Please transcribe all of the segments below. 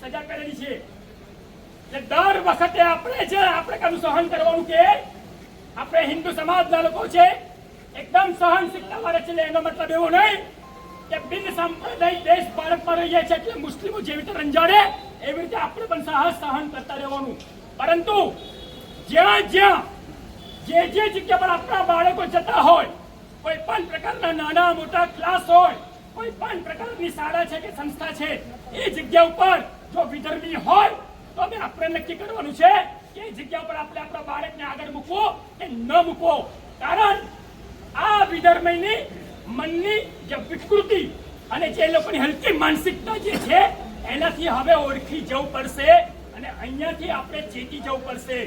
સજા કરેલી છે. દર વખતે આપણે જે આપણે કામ સહન કરવાનું કે આપણે હિન્દુ સમાજના લોકો છે, એકદમ સહનશીલતા વાળા છે એનો મતલબ એવો નહીં કે બિન સાંપ્રદાયિક દેશ ભારતમાં રહીએ છે, એટલે મુસ્લિમો જેવી રીતે રંજાડે, એવી રીતે આપણે પણ સાહસ સહન કરતા રહેવાનું. પરંતુ જ્યાં જ્યાં જે જે જગ્યા પર આપણા બાળકો જતા હોય, કોઈ પણ પ્રકારના નાના મોટા ક્લાસ હોય, કોઈ પણ પ્રકારની શાળા છે કે સંસ્થા છે, એ જગ્યા ઉપર જો વિધર્મી હોય તો અમે આપણે નક્કી કરવાનું છે કે જગ્યા ઉપર આપણે આપણા બાળકને આગળ મૂકવો કે ન મૂકવો. કારણ આ વિધર્મયની મનની જે વિકૃતિ અને જે લોકોની હલકી માનસિકતા જે છે, એનાથી હવે ઓળખી જવું પડશે અને અહીંયાથી આપણે ચેતી જવું પડશે.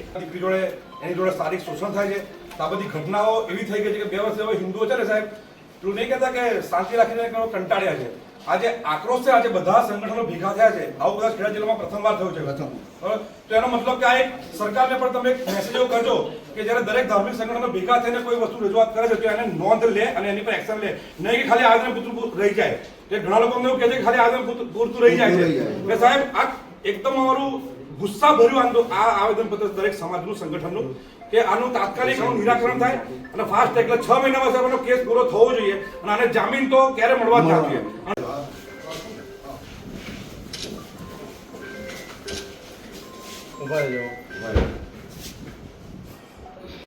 જોડે એની જોડે શારીરિક શોષણ થાય છે. આ બધી ઘટનાઓ એવી થઈ ગઈ છે કે બે વર્ષ હિન્દુઓ છે ને સાહેબ પેલું નહીં કહેતા કે શાંતિ રાખીને કંટાળ્યા છે. આજે આક્રોશ છે આજે બધા સંગઠનો ભેગા થયા છે. આવું બધા ખેડા જિલ્લામાં પ્રથમવાર થયું છે. પ્રથમ તો એનો મતલબ કે આ એક સરકારને પણ તમે એક મેસેજ એવો કરજો કે જ્યારે દરેક ધાર્મિક સંગઠનો ભેગા થઈને કોઈ વસ્તુ રજૂઆત કરે છે તો એને નોંધ લે અને એની પર એક્શન લે. નહીં કે ખાલી આવેદન પૂરતું રહી જાય. એ ઘણા લોકો એવું કહે છે કે ખાલી આવેદન પૂરતું- રહી જાય છે. એટલે સાહેબ આ એકદમ અમારું ગુસ્સા ભર્યું આંદોલન આ આવેદન પત્ર દરેક સમાજનું સંગઠનનું કે આનું તાત્કાલિક આનું નિરાકરણ થાય અને ફાસ્ટ એટલે છ મહિનામાં સાહેબ કેસ પૂરો થવો જોઈએ અને આને જામીન તો ક્યારે મળવા જ 五块九，五块。